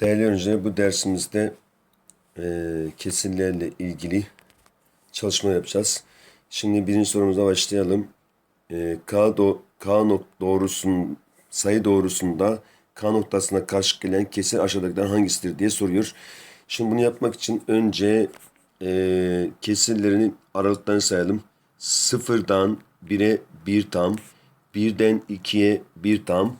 Değerli öğrenciler bu dersimizde eee kesirlerle ilgili çalışma yapacağız. Şimdi birinci sorumuza başlayalım. Eee K, do, K nok doğrusun, sayı doğrusunda K noktasına karşı gelen kesir aşağıdakilerden hangisidir diye soruyor. Şimdi bunu yapmak için önce eee kesirlerin aralıklarını sayalım. Sıfırdan 1'e 1 tam, 1'den 2'ye 1 tam,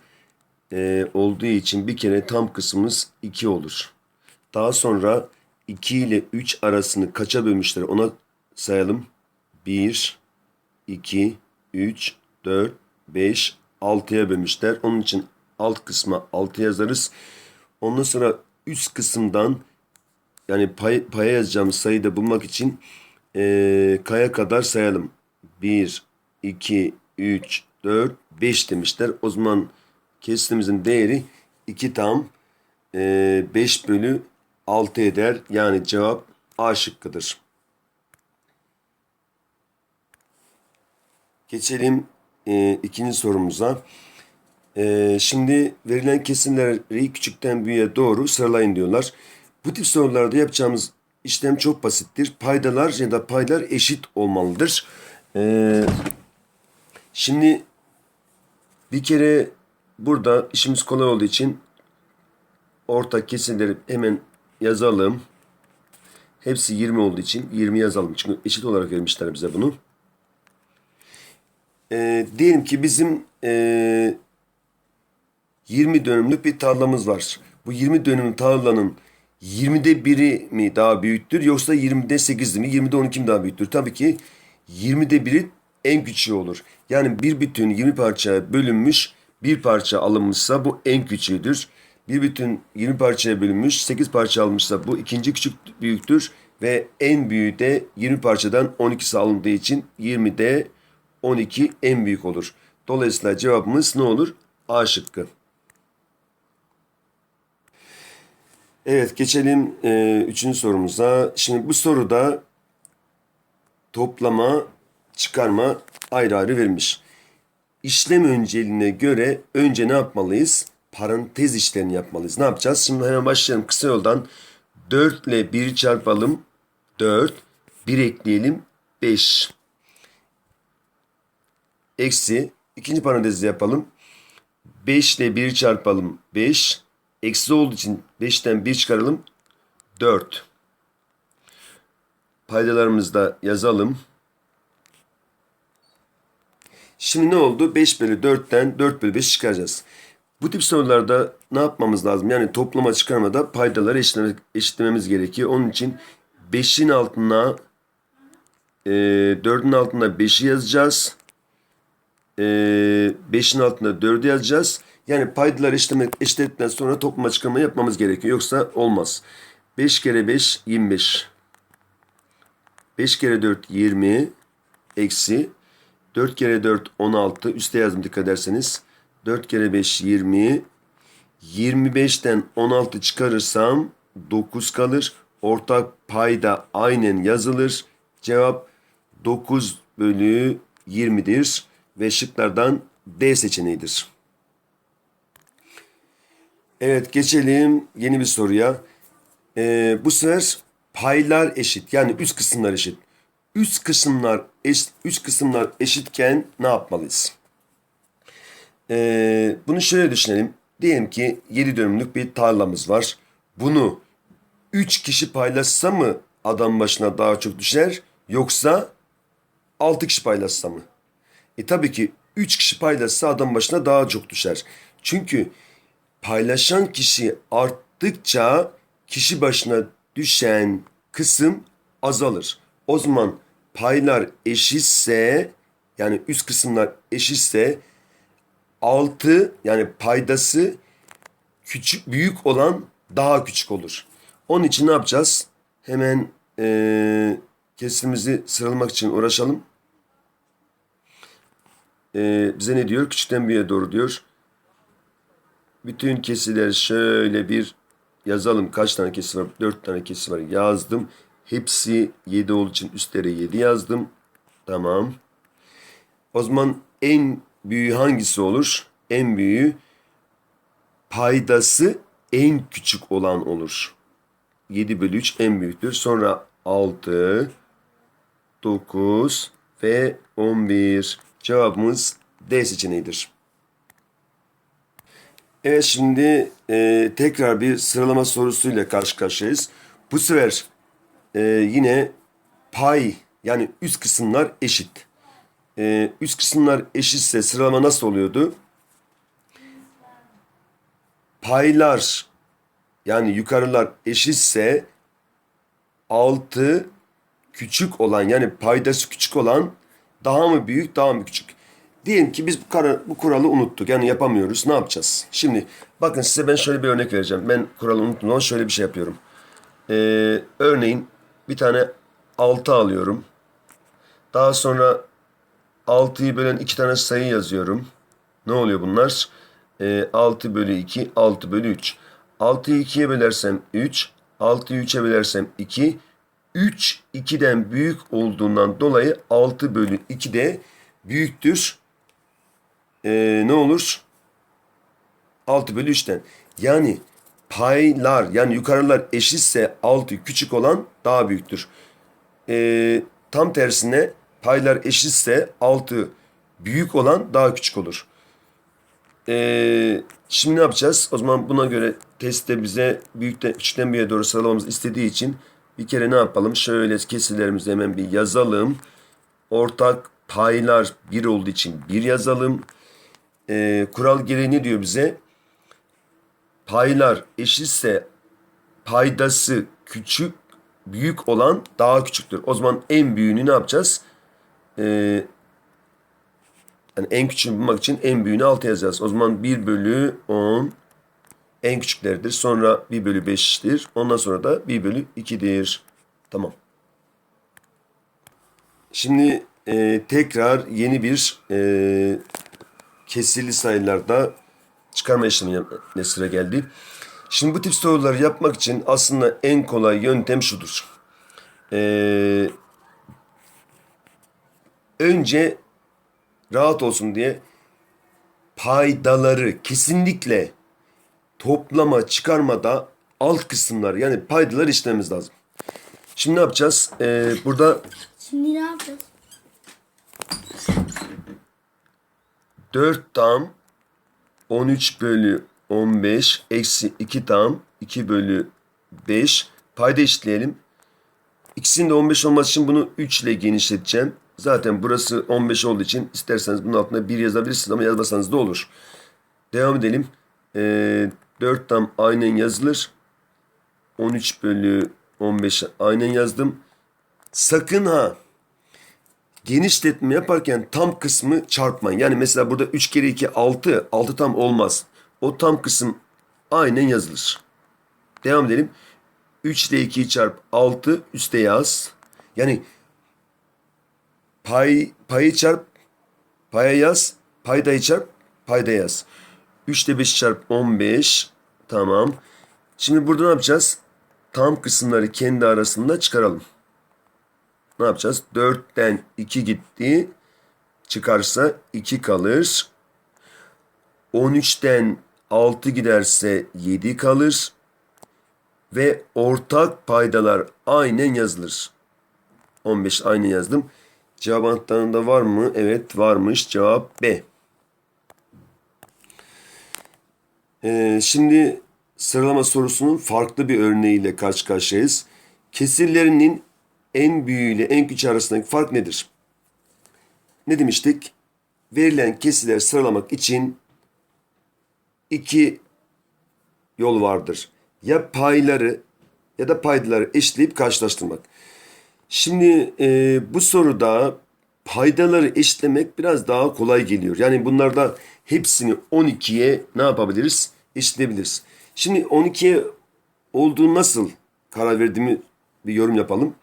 e, olduğu için bir kere tam kısmımız 2 olur. Daha sonra 2 ile 3 arasını kaça bölmüşler ona sayalım. 1, 2, 3, 4, 5, 6'ya bölmüşler. Onun için alt kısma 6 yazarız. Ondan sonra üst kısımdan yani pay, paya yazacağımız sayıyı da bulmak için e, kaya kadar sayalım. 1, 2, 3, 4, 5 demişler. O zaman kesitimizin değeri 2 tam e, 5 bölü 6 eder. Yani cevap A şıkkıdır. Geçelim e, ikinci sorumuza. E, şimdi verilen kesimleri küçükten büyüğe doğru sıralayın diyorlar. Bu tip sorularda yapacağımız işlem çok basittir. Paydalar ya da paylar eşit olmalıdır. E, şimdi bir kere burada işimiz kolay olduğu için orta kesimleri hemen yazalım. Hepsi 20 olduğu için 20 yazalım. Çünkü eşit olarak vermişler bize bunu. Ee, diyelim ki bizim ee, 20 dönümlük bir tarlamız var. Bu 20 dönüm tarlanın 20'de biri mi daha büyüktür yoksa 20'de 8'i mi 20'de 12 mi daha büyüktür? Tabii ki 20'de biri en küçüğü olur. Yani bir bütün 20 parçaya bölünmüş bir parça alınmışsa bu en küçüğüdür. Bir bütün 20 parçaya bölünmüş 8 parça almışsa bu ikinci küçük büyüktür. Ve en büyüğü de 20 parçadan 12'si alındığı için 20'de 12 en büyük olur. Dolayısıyla cevabımız ne olur? A şıkkı. Evet geçelim e, üçüncü sorumuza. Şimdi bu soruda toplama, çıkarma ayrı ayrı verilmiş. İşlem önceliğine göre önce ne yapmalıyız? Parantez işlerini yapmalıyız. Ne yapacağız? Şimdi hemen başlayalım kısa yoldan. 4 ile 1'i çarpalım. 4. 1 ekleyelim. 5. Eksi. ikinci parantezi yapalım. 5 ile 1'i çarpalım. 5. Eksi olduğu için 5'ten 1 çıkaralım. 4. Paydalarımızı da yazalım. Şimdi ne oldu? 5 bölü 4'ten 4 bölü 5 çıkaracağız. Bu tip sorularda ne yapmamız lazım? Yani toplama çıkarmada paydaları eşitlemek, eşitlememiz gerekiyor. Onun için 5'in altına e, 4'ün altına 5'i yazacağız. E, 5'in altına 4'ü yazacağız. Yani paydaları eşitlemek, eşitledikten sonra toplama çıkarma yapmamız gerekiyor. Yoksa olmaz. 5 kere 5 25. 5 kere 4 20 eksi 4 kere 4 16 üste yazdım dikkat ederseniz. 4 kere 5 20. 25'ten 16 çıkarırsam 9 kalır. Ortak payda aynen yazılır. Cevap 9 bölü 20'dir. Ve şıklardan D seçeneğidir. Evet geçelim yeni bir soruya. Ee, bu sefer paylar eşit. Yani üst kısımlar eşit üst kısımlar eş, üst kısımlar eşitken ne yapmalıyız? Ee, bunu şöyle düşünelim. Diyelim ki 7 dönümlük bir tarlamız var. Bunu 3 kişi paylaşsa mı adam başına daha çok düşer yoksa 6 kişi paylaşsa mı? E tabii ki 3 kişi paylaşsa adam başına daha çok düşer. Çünkü paylaşan kişi arttıkça kişi başına düşen kısım azalır. O zaman paylar eşitse yani üst kısımlar eşitse 6 yani paydası küçük büyük olan daha küçük olur. Onun için ne yapacağız? Hemen e, kesimimizi sıralamak için uğraşalım. E, bize ne diyor? Küçükten büyüğe doğru diyor. Bütün kesileri şöyle bir yazalım. Kaç tane kesi var? 4 tane kesi var. Yazdım. Hepsi 7 olduğu için üstlere 7 yazdım. Tamam. O zaman en büyüğü hangisi olur? En büyüğü paydası en küçük olan olur. 7 bölü 3 en büyüktür. Sonra 6, 9 ve 11. Cevabımız D seçeneğidir. Evet şimdi e, tekrar bir sıralama sorusuyla karşı karşıyayız. Bu sefer e, yine pay yani üst kısımlar eşit. E, üst kısımlar eşitse sıralama nasıl oluyordu? Paylar yani yukarılar eşitse 6 küçük olan yani paydası küçük olan daha mı büyük daha mı küçük? Diyelim ki biz bu, kara, bu kuralı unuttuk yani yapamıyoruz ne yapacağız? Şimdi bakın size ben şöyle bir örnek vereceğim. Ben kuralı unuttum ama şöyle bir şey yapıyorum. Ee, örneğin bir tane 6 alıyorum. Daha sonra 6'yı bölen iki tane sayı yazıyorum. Ne oluyor bunlar? Ee, 6 bölü 2, 6 bölü 3. 6'yı 2'ye bölersem 3, 6'yı 3'e bölersem 2. 3 2'den büyük olduğundan dolayı 6 bölü 2 de büyüktür. Ee, ne olur? 6 bölü 3'ten. Yani paylar yani yukarılar eşitse 6 küçük olan daha büyüktür. Ee, tam tersine paylar eşitse 6 büyük olan daha küçük olur. Ee, şimdi ne yapacağız? O zaman buna göre testte bize büyükten küçükten büyüğe doğru sıralamamız istediği için bir kere ne yapalım? Şöyle kesirlerimizi hemen bir yazalım. Ortak paylar 1 olduğu için 1 yazalım. Ee, kural gereği ne diyor bize? Paylar eşitse paydası küçük büyük olan daha küçüktür. O zaman en büyüğünü ne yapacağız? Ee, yani en küçüğünü bulmak için en büyüğünü 6 yazacağız. O zaman 1 bölü 10 en küçükleridir. Sonra 1 bölü 5'tir. Ondan sonra da 1 bölü 2'dir. Tamam. Şimdi e, tekrar yeni bir e, kesirli sayılarda çıkarma işlemine sıra geldi. Şimdi bu tip soruları yapmak için aslında en kolay yöntem şudur. Ee, önce rahat olsun diye paydaları kesinlikle toplama çıkarmada alt kısımlar yani paydaları işlememiz lazım. Şimdi ne yapacağız? Ee, burada Şimdi ne yapacağız? 4 tam 13 bölü 15 eksi 2 tam 2 bölü 5 payda eşitleyelim. İkisinin de 15 olması için bunu 3 ile genişleteceğim. Zaten burası 15 olduğu için isterseniz bunun altına 1 yazabilirsiniz ama yazmasanız da olur. Devam edelim. Ee, 4 tam aynen yazılır. 13 bölü 15 aynen yazdım. Sakın ha genişletme yaparken tam kısmı çarpmayın. Yani mesela burada 3 kere 2 6. 6 tam olmaz. O tam kısım aynen yazılır. Devam edelim. 3 ile 2'yi çarp 6 üste yaz. Yani pay payı çarp paya yaz. Paydayı çarp payda yaz. 3 ile 5 çarp 15. Tamam. Şimdi burada ne yapacağız? Tam kısımları kendi arasında çıkaralım. Ne yapacağız? 4'ten 2 gitti. Çıkarsa 2 kalır. 13'ten 6 giderse 7 kalır. Ve ortak paydalar aynen yazılır. 15 aynen yazdım. Cevap anahtarında var mı? Evet varmış. Cevap B. Ee, şimdi sıralama sorusunun farklı bir örneğiyle karşı karşıyayız. Kesirlerinin en büyüğü ile en küçüğü arasındaki fark nedir? Ne demiştik? Verilen kesirleri sıralamak için iki yol vardır. Ya payları ya da paydaları eşitleyip karşılaştırmak. Şimdi e, bu soruda paydaları eşitlemek biraz daha kolay geliyor. Yani bunlarda hepsini 12'ye ne yapabiliriz? Eşitleyebiliriz. Şimdi 12'ye olduğu nasıl karar verdiğimi bir yorum yapalım.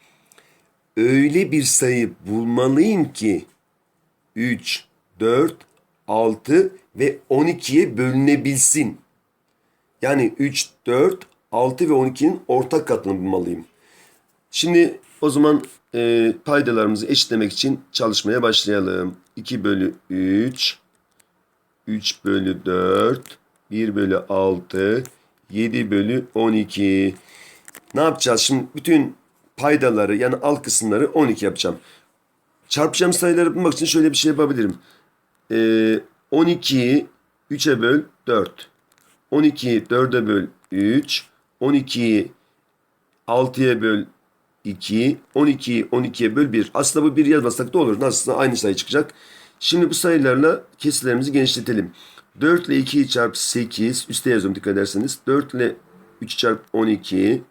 Öyle bir sayı bulmalıyım ki 3, 4, 6 ve 12'ye bölünebilsin. Yani 3, 4, 6 ve 12'nin ortak katını bulmalıyım. Şimdi o zaman e, paydalarımızı eşitlemek için çalışmaya başlayalım. 2 bölü 3, 3 bölü 4, 1 bölü 6, 7 bölü 12. Ne yapacağız? Şimdi bütün paydaları yani alt kısımları 12 yapacağım. Çarpacağım sayıları bulmak için şöyle bir şey yapabilirim. Ee, 12'yi 3'e böl 4. 12'yi 4'e böl 3. 12'yi 6'ya böl 2. 12'yi 12'ye böl 1. Aslında bu 1 yazmasak da olur. Nasılsa aynı sayı çıkacak. Şimdi bu sayılarla kesirlerimizi genişletelim. 4 ile 2'yi çarp 8. Üste yazıyorum dikkat ederseniz. 4 ile 3 çarp 12.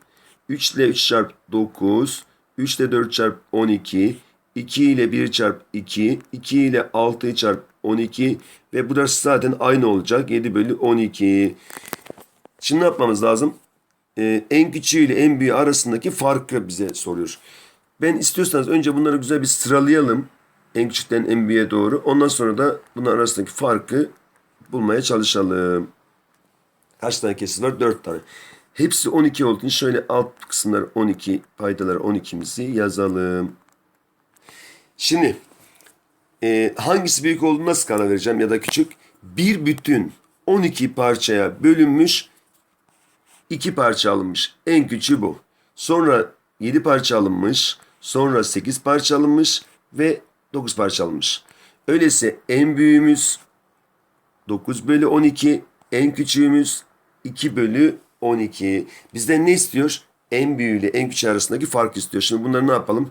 3 ile 3 çarp 9. 3 ile 4 çarp 12. 2 ile 1 çarp 2. 2 ile 6'yı çarp 12. Ve burası zaten aynı olacak. 7 bölü 12. Şimdi ne yapmamız lazım? Ee, en küçüğü ile en büyüğü arasındaki farkı bize soruyor. Ben istiyorsanız önce bunları güzel bir sıralayalım. En küçükten en büyüğe doğru. Ondan sonra da bunlar arasındaki farkı bulmaya çalışalım. Kaç tane kesir var? 4 tane. Hepsi 12 olduğu için şöyle alt kısımlar 12, paydalar 12'mizi yazalım. Şimdi e, hangisi büyük olduğunu nasıl karar vereceğim ya da küçük? Bir bütün 12 parçaya bölünmüş iki parça alınmış. En küçüğü bu. Sonra 7 parça alınmış. Sonra 8 parça alınmış ve 9 parça alınmış. Öyleyse en büyüğümüz 9 bölü 12. En küçüğümüz 2 bölü 12. Bizden ne istiyor? En büyüğü ile en küçüğü arasındaki fark istiyor. Şimdi bunları ne yapalım?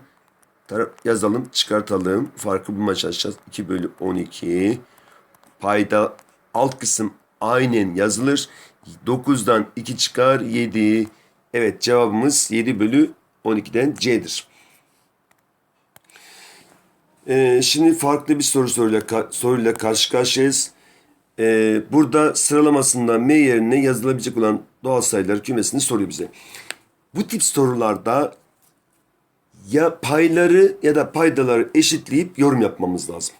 Yazalım, çıkartalım. Farkı bulmaya çalışacağız. 2 bölü 12. Payda alt kısım aynen yazılır. 9'dan 2 çıkar 7. Evet cevabımız 7 bölü 12'den C'dir. Ee, şimdi farklı bir soru soruyla, soruyla karşı karşıyayız. Ee, burada sıralamasında M yerine yazılabilecek olan doğal sayılar kümesini soruyor bize. Bu tip sorularda ya payları ya da paydaları eşitleyip yorum yapmamız lazım.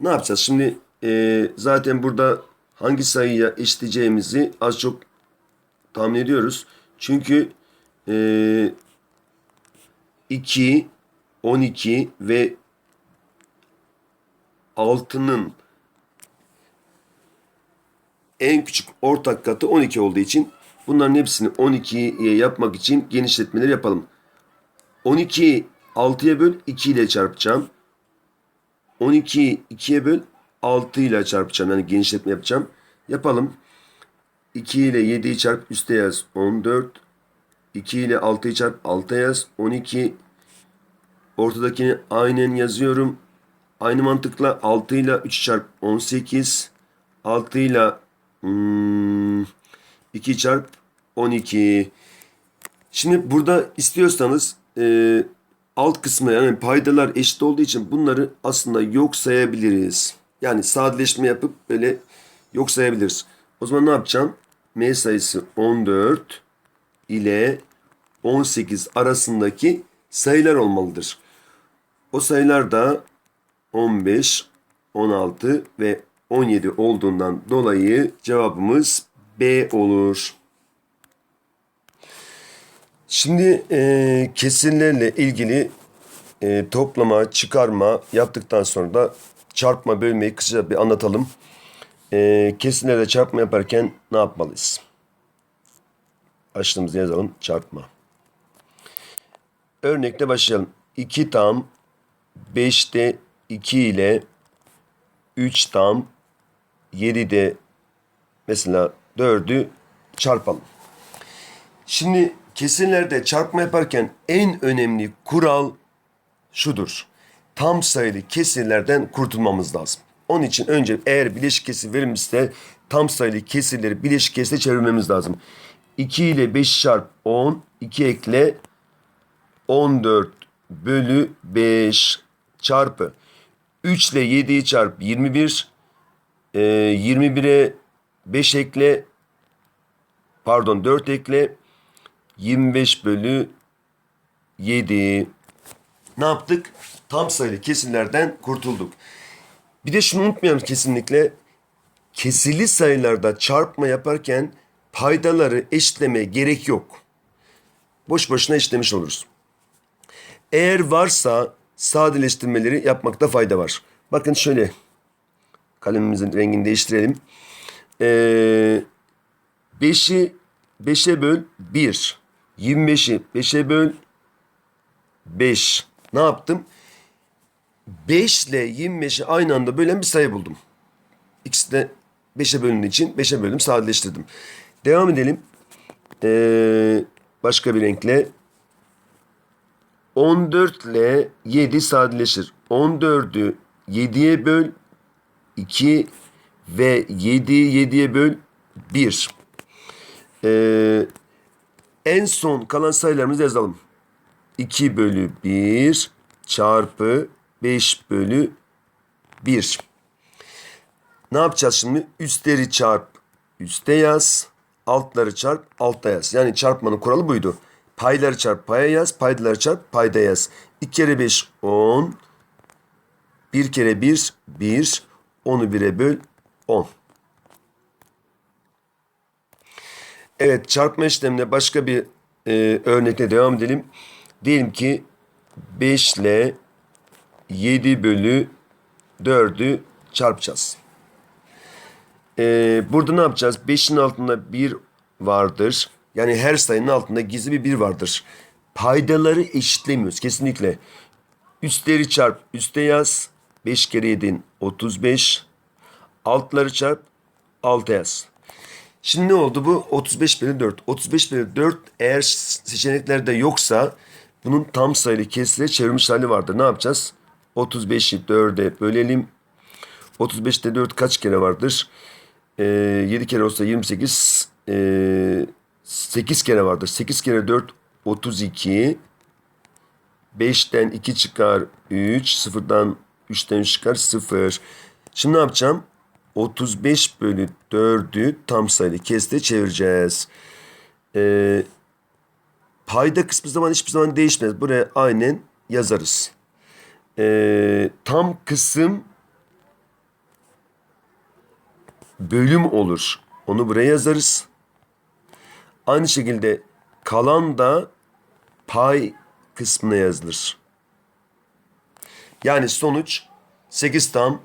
Ne yapacağız? Şimdi e, zaten burada hangi sayıya eşitleyeceğimizi az çok tahmin ediyoruz. Çünkü e, 2, 12 ve 6'nın en küçük ortak katı 12 olduğu için bunların hepsini 12'ye yapmak için genişletmeleri yapalım. 12'yi 6'ya böl 2 ile çarpacağım. 12'yi 2'ye böl 6 ile çarpacağım. Yani genişletme yapacağım. Yapalım. 2 ile 7'yi çarp üste yaz 14. 2 ile 6'yı çarp alta yaz 12. Ortadakini aynen yazıyorum. Aynı mantıkla 6 ile 3 çarp 18. 6 ile hmm, 2 çarp 12. Şimdi burada istiyorsanız e, alt kısmı yani paydalar eşit olduğu için bunları aslında yok sayabiliriz. Yani sadeleşme yapıp böyle yok sayabiliriz. O zaman ne yapacağım? M sayısı 14 ile 18 arasındaki sayılar olmalıdır. O sayılar da 15, 16 ve 17 olduğundan dolayı cevabımız B olur. Şimdi e, kesirlerle ilgili e, toplama, çıkarma yaptıktan sonra da çarpma, bölmeyi kısaca bir anlatalım. E, kesirlerle çarpma yaparken ne yapmalıyız? Açtığımızda yazalım çarpma. Örnekle başlayalım. 2 tam 5'te 2 ile 3 tam 7'de mesela 4'ü çarpalım. Şimdi kesirlerde çarpma yaparken en önemli kural şudur. Tam sayılı kesirlerden kurtulmamız lazım. Onun için önce eğer bileşik kesir verilmişse tam sayılı kesirleri bileşik kesire çevirmemiz lazım. 2 ile 5 çarp 10, 2 ekle 14 bölü 5 çarpı 3 ile 7'yi çarp 21, e, 21'e 5 ekle pardon 4 ekle 25 bölü 7. Ne yaptık? Tam sayılı kesirlerden kurtulduk. Bir de şunu unutmayalım kesinlikle. Kesirli sayılarda çarpma yaparken paydaları eşitlemeye gerek yok. Boş boşuna eşitlemiş oluruz. Eğer varsa sadeleştirmeleri yapmakta fayda var. Bakın şöyle kalemimizin rengini değiştirelim. Ee, 5'i 5'e böl 1. 25'i 5'e böl 5. Ne yaptım? 5 ile 25'i aynı anda bölen bir sayı buldum. İkisi de 5'e bölündüğü için 5'e böldüm sadeleştirdim. Devam edelim. Ee, başka bir renkle. 14 ile 7 sadeleşir. 14'ü 7'ye böl 2 ve 7'yi 7'ye böl 1. Ee, en son kalan sayılarımızı yazalım. 2 bölü 1 çarpı 5 bölü 1. Ne yapacağız şimdi? Üstleri çarp üste yaz. Altları çarp altta yaz. Yani çarpmanın kuralı buydu. Payları çarp paya yaz. Paydaları çarp payda yaz. 2 kere 5 10. 1 kere 1 1. 10'u 1'e böl 10. Evet çarpma işlemine başka bir e, örnekle devam edelim. Diyelim ki 5 ile 7 bölü 4'ü çarpacağız. Ee, burada ne yapacağız? 5'in altında 1 vardır. Yani her sayının altında gizli bir 1 vardır. Paydaları eşitlemiyoruz kesinlikle. Üstleri çarp üste yaz. 5 kere 7'in 35. Altları çarp alta yaz. Şimdi ne oldu bu? 35 bölü 4. 35 bölü 4 eğer seçeneklerde yoksa bunun tam sayılı kesire çevirmiş hali vardır. Ne yapacağız? 35'i 4'e bölelim. 35'te 4 kaç kere vardır? Ee, 7 kere olsa 28. Ee, 8 kere vardır. 8 kere 4 32. 5'ten 2 çıkar 3. 0'dan 3'ten 3 çıkar 0. Şimdi ne yapacağım? 35 bölü 4'ü tam sayılı keste çevireceğiz. Ee, payda kısmı zaman hiçbir zaman değişmez. Buraya aynen yazarız. Ee, tam kısım bölüm olur. Onu buraya yazarız. Aynı şekilde kalan da pay kısmına yazılır. Yani sonuç 8 tam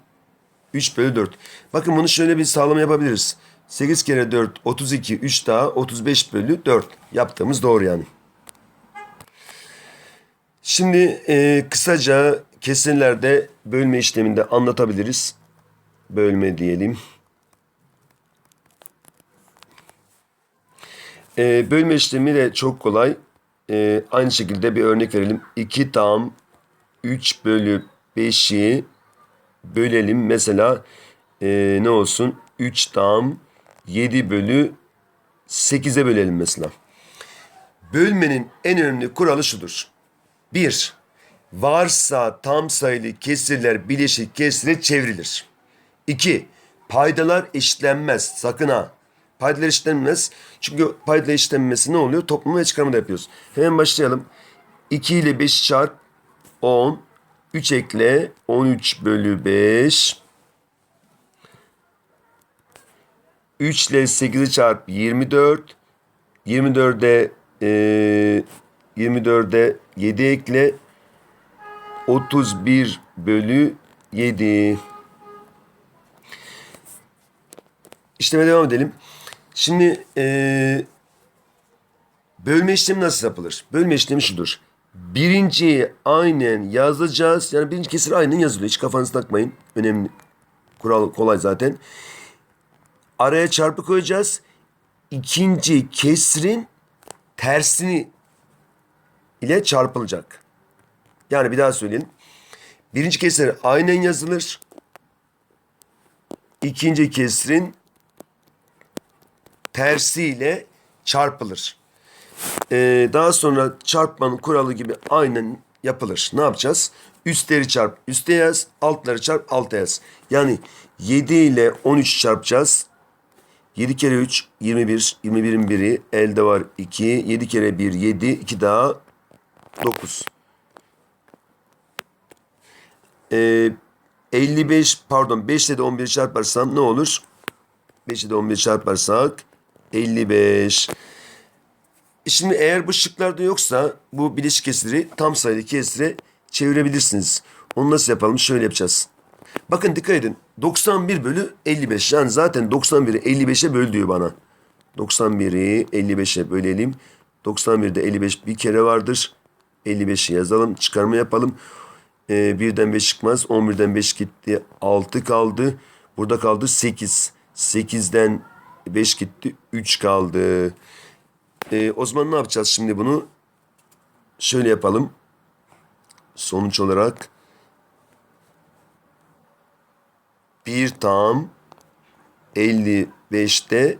3 bölü 4. Bakın bunu şöyle bir sağlama yapabiliriz. 8 kere 4 32 3 daha 35 bölü 4 yaptığımız doğru yani. Şimdi e, kısaca kesirlerde bölme işleminde anlatabiliriz. Bölme diyelim. E, bölme işlemi de çok kolay. E, aynı şekilde bir örnek verelim. 2 tam 3 bölü 5'i bölelim. Mesela e, ne olsun? 3 tam 7 bölü 8'e bölelim mesela. Bölmenin en önemli kuralı şudur. 1. Varsa tam sayılı kesirler bileşik kesire çevrilir. 2. Paydalar eşitlenmez. Sakın ha. Paydalar eşitlenmez. Çünkü paydalar eşitlenmesi ne oluyor? Toplama ve çıkarma da yapıyoruz. Hemen başlayalım. 2 ile 5 çarp 10. 3 ekle 13 bölü 5. 3 ile 8'i çarp 24. 24'e e, 24'e 7 ekle 31 bölü 7. İşleme devam edelim. Şimdi e, bölme işlemi nasıl yapılır? Bölme işlemi şudur. Birinciyi aynen yazacağız. Yani birinci kesir aynen yazılıyor. Hiç kafanızı takmayın. Önemli. Kural kolay zaten. Araya çarpı koyacağız. İkinci kesrin tersini ile çarpılacak. Yani bir daha söyleyelim. Birinci kesir aynen yazılır. İkinci kesrin tersiyle çarpılır. Ee, daha sonra çarpmanın kuralı gibi aynen yapılır. Ne yapacağız? Üstleri çarp üste yaz, altları çarp alta yaz. Yani 7 ile 13 çarpacağız. 7 kere 3 21, 21'in biri elde var 2, 7 kere 1 7, 2 daha 9. Ee, 55 pardon 5 ile de 11 çarparsam ne olur? 5 ile de 11 çarparsak 55. Şimdi eğer bu şıklarda yoksa bu bileşik kesiri tam sayılı kesire çevirebilirsiniz. Onu nasıl yapalım? Şöyle yapacağız. Bakın dikkat edin. 91 bölü 55. Yani zaten 91'i 55'e böl diyor bana. 91'i 55'e bölelim. 91'de 55 bir kere vardır. 55'i yazalım. Çıkarma yapalım. Ee, birden 5 çıkmaz. 11'den 5 gitti. 6 kaldı. Burada kaldı 8. 8'den 5 gitti. 3 kaldı. Ee, o zaman ne yapacağız şimdi bunu? Şöyle yapalım. Sonuç olarak 1 tam 55'te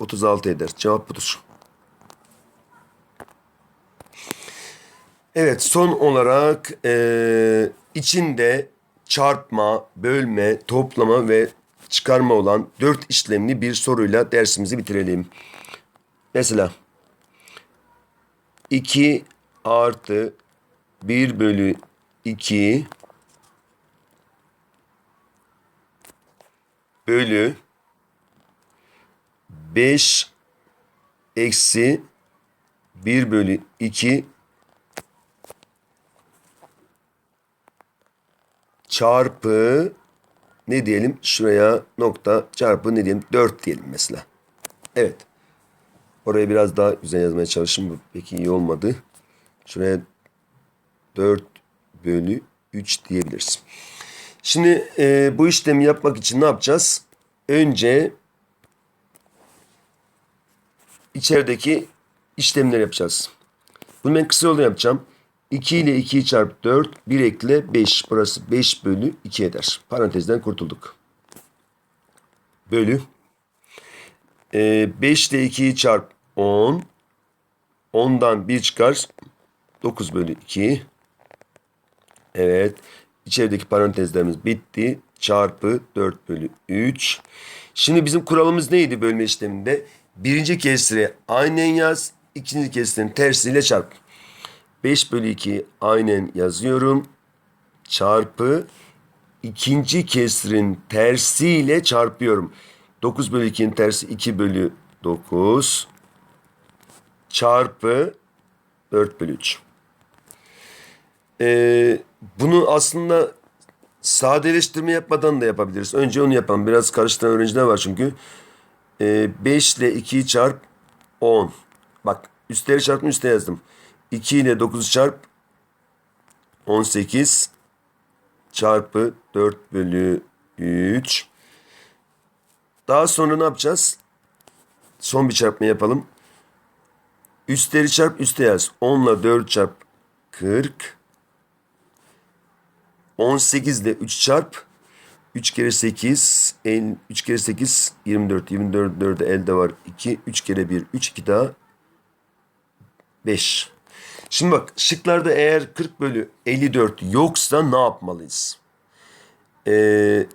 36 eder. Cevap budur. Evet son olarak eee, içinde çarpma, bölme, toplama ve çıkarma olan dört işlemli bir soruyla dersimizi bitirelim. Mesela 2 artı 1 bölü 2 bölü 5 eksi 1 bölü 2 çarpı ne diyelim şuraya nokta çarpı ne diyelim 4 diyelim mesela. Evet. Orayı biraz daha güzel yazmaya çalıştım. Bu peki iyi olmadı. Şuraya 4 bölü 3 diyebiliriz. Şimdi e, bu işlemi yapmak için ne yapacağız? Önce içerideki işlemleri yapacağız. Bunu ben kısa yolda yapacağım. 2 ile 2'yi çarp 4, 1 ekle 5. Burası 5 bölü 2 eder. Parantezden kurtulduk. Bölü. Ee, 5 ile 2'yi çarp 10. 10'dan 1 çıkar. 9 bölü 2. Evet. İçerideki parantezlerimiz bitti. Çarpı 4 bölü 3. Şimdi bizim kuralımız neydi bölme işleminde? Birinci kesri aynen yaz. ikinci kesirin tersiyle çarp. 5 bölü 2 aynen yazıyorum. Çarpı ikinci kesrin tersiyle çarpıyorum. 9 bölü 2'nin tersi 2 bölü 9. Çarpı 4 bölü 3. Ee, bunu aslında sadeleştirme yapmadan da yapabiliriz. Önce onu yapalım. Biraz karıştıran öğrenciler var çünkü. Ee, 5 ile 2'yi çarp 10. Bak üstleri çarptım üste yazdım. 2 ile 9'u çarp 18 çarpı 4 bölü 3. Daha sonra ne yapacağız? Son bir çarpma yapalım. Üstleri çarp üste yaz. 10 ile 4 çarp 40. 18 ile 3 çarp. 3 kere 8, 3 kere 8, 24. 24 4'e elde var 2. 3 kere 1, 3, 2 daha 5. Şimdi bak şıklarda eğer 40 bölü 54 yoksa ne yapmalıyız? Ee,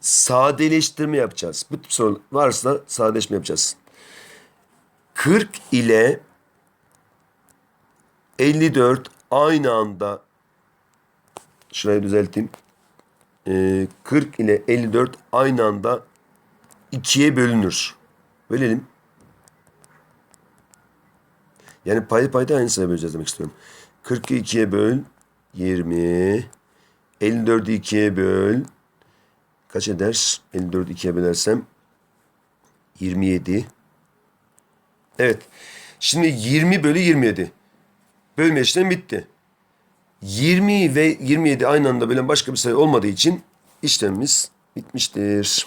sadeleştirme yapacağız. Bu tip soru varsa sadeleşme yapacağız. 40 ile 54 aynı anda şurayı düzelteyim. Ee, 40 ile 54 aynı anda ikiye bölünür. Bölelim. Yani payı payda aynısına böleceğiz demek istiyorum. 40'ı 2'ye böl 20. 54'ü 2'ye böl kaç eder? 54'ü 2'ye bölersem 27. Evet. Şimdi 20 bölü 27. Bölme işlemi bitti. 20 ve 27 aynı anda bölen başka bir sayı olmadığı için işlemimiz bitmiştir.